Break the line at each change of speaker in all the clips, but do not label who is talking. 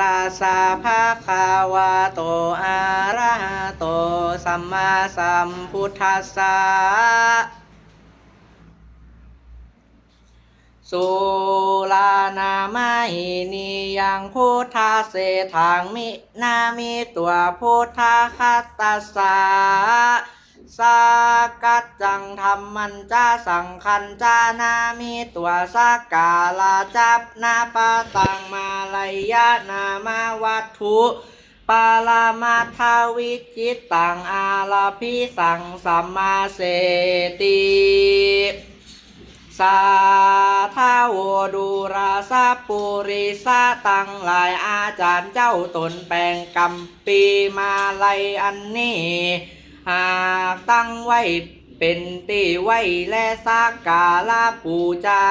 ตัสสะภะคะวะโตอะระหะโตสัมมาสัมพุทธัสสะสุลานามาหินียังพุทธาเสถังมินามิตัวพุทธคัตตัสสะ สากัจจังธรรมันจ้าสังคันจานามิตัวสักกาลาจับนาปะตังมาลายะนามาวัตถุปาลามาทาวิจิตตังอาลาพิสังสัมมาเสติสาทาวดูราสาปุริสาตังหลายอาจารย์เจ้าตนแปลงกำปีมาลัยอันนี้ หากตั้งไว้เป็นตีไว้และสักกาลาปูจา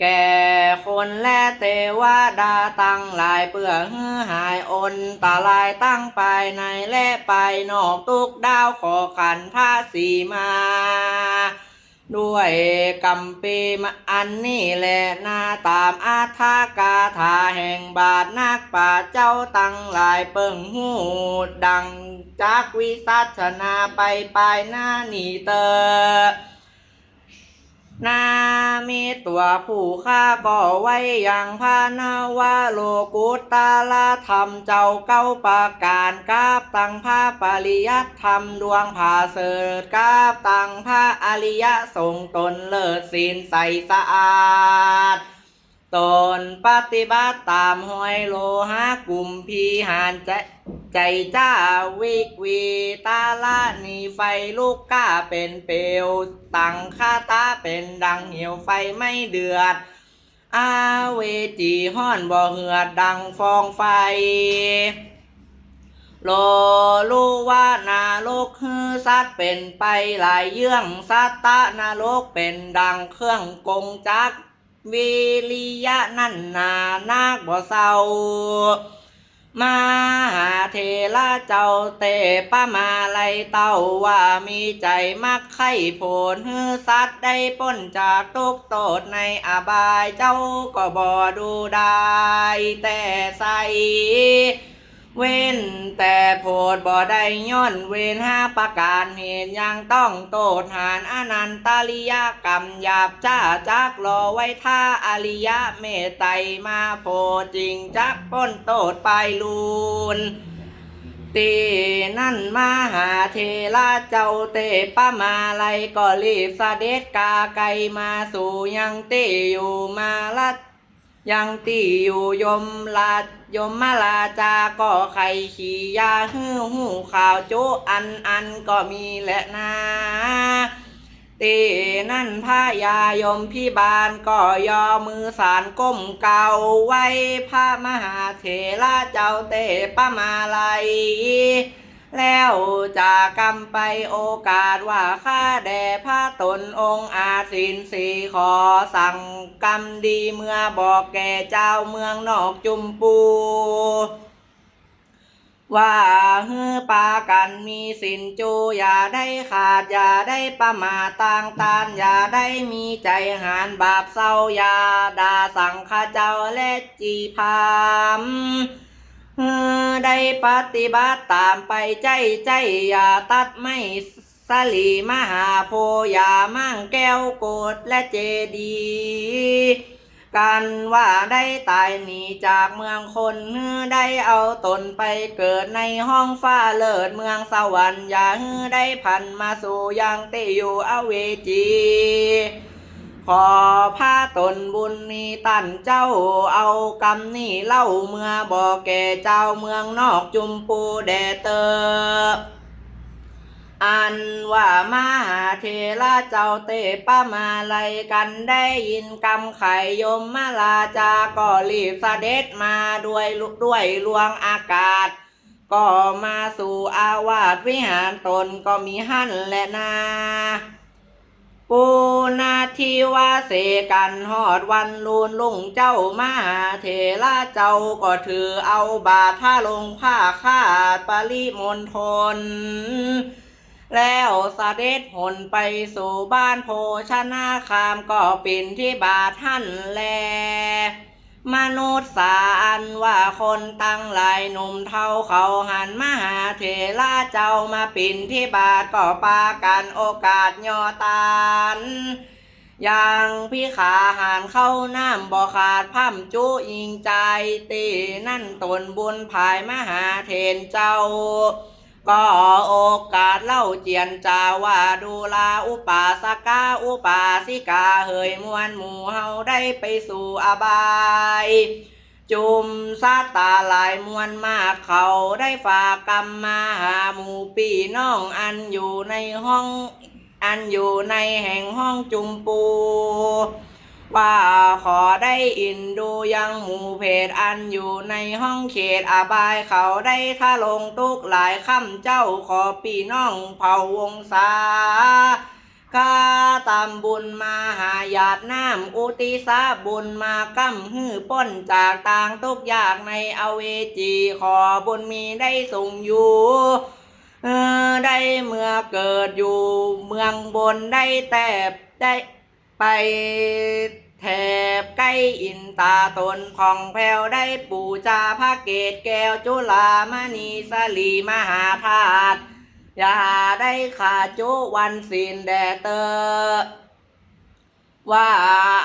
แก่คนและเทวดาตั้งหลายเปื่อฮือหายอนตาลายตั้งไปในและไปนอกทุกดาวขอขันภาสีมา ด้วยกำปีมาอันนี้แหละนาตามอาทากาถาแห่งบาทนักป่าเจ้าตั้งหลายเปิงหูดังจากวิสัชนาไปไปหน้าหนีเตอ นามีตัวผู้ข้าก่อไว้อย่างพานาวาโลกุตตาลาธรรมเจ้าเก้าประการกาบตังพาปริยัตธรรมดวงผาเสดกาบตังพาอริยทรงตนเลิศศีลใสสะอาด ตนปฏิบัติตามห้อยโลหะกลุ่มพีหานใจใจจ้าวิกวีตาลานีไฟลูกก้าเป็นเปลวตังคาตาเป็นดังเหี่ยวไฟไม่เดือด อาเวจีห้อนบ่เหือดดังฟองไฟ โลลูว่านารกฮือสัตเป็นไปหลายเยื่องสัตตะนรกเป็นดังเครื่องกงจักร วิริยะนั่นนานาคบ่เศร้ามาหาเทระเจ้าเตป้ามาไลเต้าว่ามีใจมักไข่ผลฮือสัตว์ได้พ้นจากทุกโทษในอบายเจ้าก็บ่ดูได้แต่ใส เว้นแต่โพดบ่ได้ย้อนเว้นห้าประการเหตุยังต้องโตดหานอนันตาริยกรรมหยาบจ้าจักรอไว้ท่าอริยะเมตไตมาโพดจริงจักพ้นโตดไปลูนตีนั่นมาหาเทระเจ้าเตปะมาไลก็รีบเสด็จกาไกมาสู่ยังเตอยู่มาลัด ยังตีอยู่ยมลายมมาลาจาก็ไข่ขี่ยาฮื้อหูข่าวโจอันอันก็มีแหละนาตีนั่นพายายมพี่บานก็ยอมือสารก้มเก่าไว้พระมหาเถระเจ้าเตปะมาไลย แล้วจากกรรมไปโอกาสว่าข้าแด่พระตนองค์อาสินสีขอสั่งกรรมดีเมื่อบอกแก่เจ้าเมืองนอกจุมปู ว่าฮือปากันมีสินจูอย่าได้ขาด อย่าได้ประมาต่างตานอย่าได้มีใจหานบาปเศร้าอย่าด่าสั่งข้าเจ้าและจีพาม ได้ปฏิบัติตามไปใจใจอย่าตัดไม่สลีมหาโพอย่ามั่งแก้วโกดและเจดี กันว่าได้ตายหนีจากเมืองคนเฮือได้เอาตนไปเกิดในห้องฟ้าเลิศเมืองสวรรค์อย่าได้พันมาสู่ยังเตอยู่อเวจี ขอพาตนบุญนี้ตันเจ้าเอากรรมนี่เล่าเมื่อบอกแก่เจ้าเมืองนอกจุมปูแดเตออันว่ามหาเทระเจ้าเตปะมาไลยกันได้ยินกำไขยมมาลาจาก็รีบเสด็จมาด้วยลุด้วยลวงอากาศ ก็มาสู่อาวาสวิหารตนก็มีหั่นและนา ปูนาทิวาเสกันหอดวันลูนลุงเจ้ามาเทละเจ้าก็ถือเอาบาท่าลงผ้าคาดปริมณฑลแล้วเสด็จหนไปสู่บ้านโพชนาคามก็ปินที่บาทท่านแล มนุษย์สารว่าคนตั้งหลายหนุ่มเท่าเขาหันมาหาเทระเจ้ามาปิ่นที่บาทก็ปากันโอกาสย่อตานอย่างพี่ขาหานเข้าน้ำบ่ขาดพั่มจุยิงใจตีนั่นตนบุญภายมหาเทนเจ้า ก็โอกาสเล่าเจียนจาว่าดูลาอุปาสกาอุปาสิกาเฮยมวนหมู่เฮาได้ไปสู่อบาย จุมซาตาลายมวลมากเขาได้ฝากกรรมมาหาหมู่พี่น้องอันอยู่ในห้องอันอยู่ในแห่งห้องจุมปู ว่าขอได้อินดูยังหมู่เพจอันอยู่ในห้องเขตอาบายเขาได้ท่าลงตุกหลายค่ำเจ้าขอพี่น้องเผ่าวงศาข้าตามบุญมาหาญาติน้ำอุติสาบุญมากำฮื้อป้นจากต่างทุกอยางในอเวจีขอบุญมีได้ส่งอยู่ได้เมื่อเกิดอยู่เมืองบนได้แต่ได้ไป แถบใกล้อินตาตนผ่องแผ้วได้ปู่จาพระเกตแก้วจุลามณีสลีมหาธาตุอย่าได้ขาดจุวันสินแดเตอว่า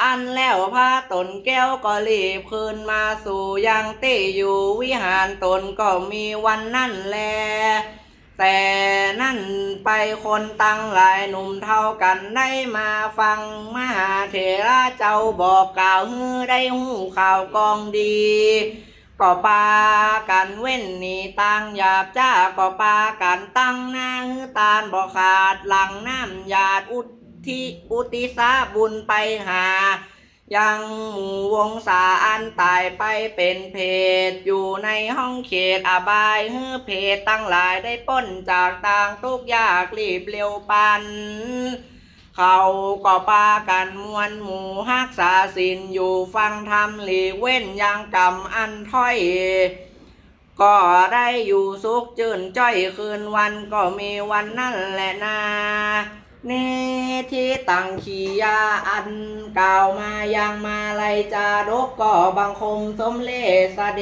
อันแล้วพาตนแก้วก็รีบคืนมาสู่ยังเตอยู่วิหารตนก็มีวันนั่นแล แต่นั่นไปคนตั้งหลายหนุ่มเท่ากันได้มาฟัง มหาเถระเจ้าบอกกล่าวฮือได้หูข่าวกองดี ก็ปากันเว้นนี่ตั้งหยาบจ้าก็ปากันตั้งหน้าฮือตาลบ่ขาดหลังน้ำหยาดอุทิอุติสาบุญไปหา ยังหมู่วงศาอันตายไปเป็นเพศอยู่ในห้องเขตอบายเฮือเพศตั้งหลายได้ป้นจากต่างทุกยากรีบเร็วปัน เขาก็ปากันมวลหมู่ฮักษาสินอยู่ฟังธรรมหลีเว้นยังกรรมอันถ้อย ก็ได้อยู่สุขจื่นจ้อยคืนวันก็มีวันนั่นแหละนา เนธตังขียาอันกล่าวมายังมาลายจาดกก็บังคมสมเลสเด